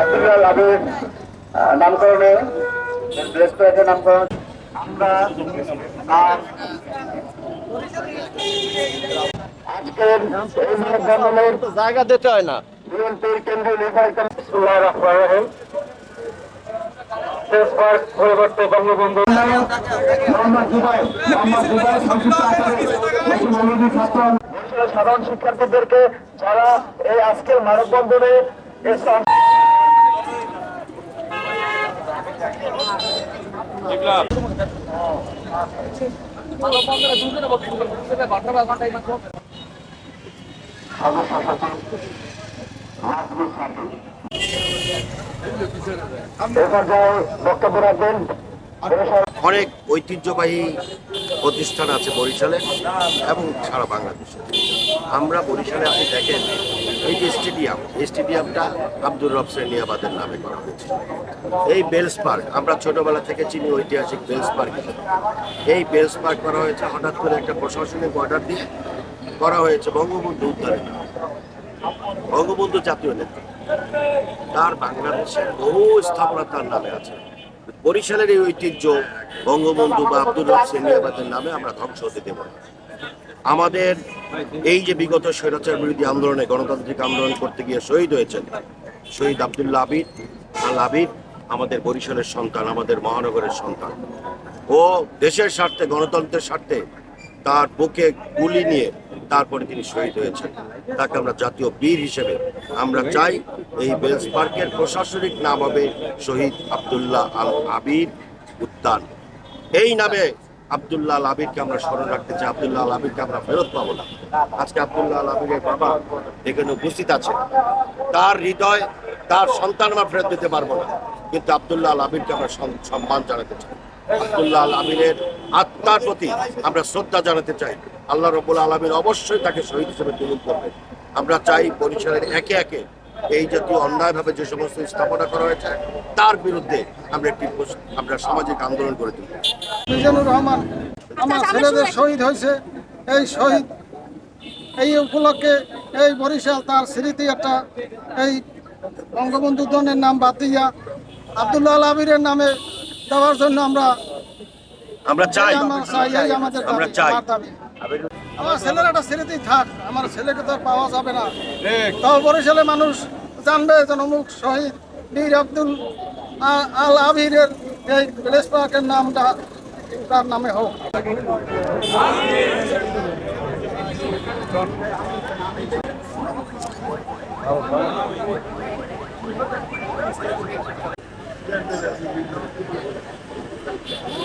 আব্দুল্লাহ লাভের নামকরণে রেস্টুরেন্টের জায়গা দিতে হয় না। বিএনপির কেন্দ্রীয় নির্বাহী কমিশন ছাত্র বরিশালের সাধারণ শিক্ষার্থীদেরকে যারা এই আজকের মানববন্ধনে সচিব অনেক ঐতিহ্যবাহী প্রতিষ্ঠান আছে বরিশালে এবং সারা বাংলাদেশে। আমরা বরিশালে আপনি দেখেন, এই যে স্টেডিয়াম স্টেডিয়ামটা আব্দুর রব শ্রেণিয়াবাদের নামে করা হয়েছে। এই বেলস পার্ক, আমরা ছোটবেলা থেকে চিনি ঐতিহাসিক বেলস পার্ক এই বেলস পার্ক করা হয়েছে হঠাৎ করে একটা প্রশাসনিক অর্ডার দিয়ে, করা হয়েছে বঙ্গবন্ধু উদ্যানে। বঙ্গবন্ধু জাতীয় নেতা তার বাংলাদেশের বহু স্থাপনা তার নামে আছে। বরিশালের এই ঐতিহ্য বঙ্গবন্ধু বা আব্দুর রব সিন্ডিয়াবাদের নামে আমরা ধ্বংস হতে দেব আমাদের এই যে বিগত স্বৈরাচার বিরোধী আন্দোলনে, গণতান্ত্রিক আন্দোলন করতে গিয়ে শহীদ হয়েছেন শহীদ আবদুল্লাহ আবিদ, আল আবিদ, আমাদের বরিশালের সন্তান, আমাদের মহানগরের সন্তান। ও দেশের স্বার্থে, গণতন্ত্রের স্বার্থে তার বুকে গুলি নিয়ে তারপরে তিনি শহীদ হয়েছেন। তাকে আমরা জাতীয় বীর হিসেবে আমরা চাই। এই বেলস পার্কের প্রশাসনিক নাম হবে শহীদ আবদুল্লাহ আল আবির উদ্যান। এই নামে আবদুল্লাহ আল আবিরকে আমরা স্মরণ রাখতে চাই। আবদুল্লাহ আল আবিরকে আমরা ফেরত পাবো না। আজকে আবদুল্লাহ আল আবিরের বাবা এখানে উপস্থিত আছে। তার হৃদয়, তার সন্তান আমরা ফেরত দিতে পারব না। কিন্তু আবদুল্লাহ আল আবিরকে আমরা সম্মান জানাতে চাই। আবদুল্লাহ আল আমিরের আত্মার প্রতি আমরা শ্রদ্ধা জানাতে চাই। আল্লাহ রবুল আলমীর অবশ্যই তাকে শহীদ হিসেবে তুলন করবেন। আমরা চাই বরিশালের একে একে এই জাতীয় অন্যায়ভাবে যে সমস্ত স্থাপনা করা হয়েছে, তার বিরুদ্ধে আমরা একটি আমরা সামাজিক আন্দোলন করে তুলব। মিজানুর রহমান, আমার ছেলেদের শহীদ হয়েছে। এই শহীদ, এই উপলক্ষে এই বরিশাল তার স্মৃতি একটা, এই বঙ্গবন্ধু দনের নাম বাদ দিয়া আবদুল্লাহ আবিরের নামে দেওয়ার জন্য আমরা আমরা চাই। আমাদের আমরা চাই। আমার ছেলের একটা স্মৃতি থাক আমার ছেলেকে তো আর পাওয়া যাবে না। তাও বরিশালে মানুষ জানবে যেন অমুক শহীদ বীর আব্দুল আল আবিরের এই প্লেস পার্কের নামটা তার নামে হোক। Thank you.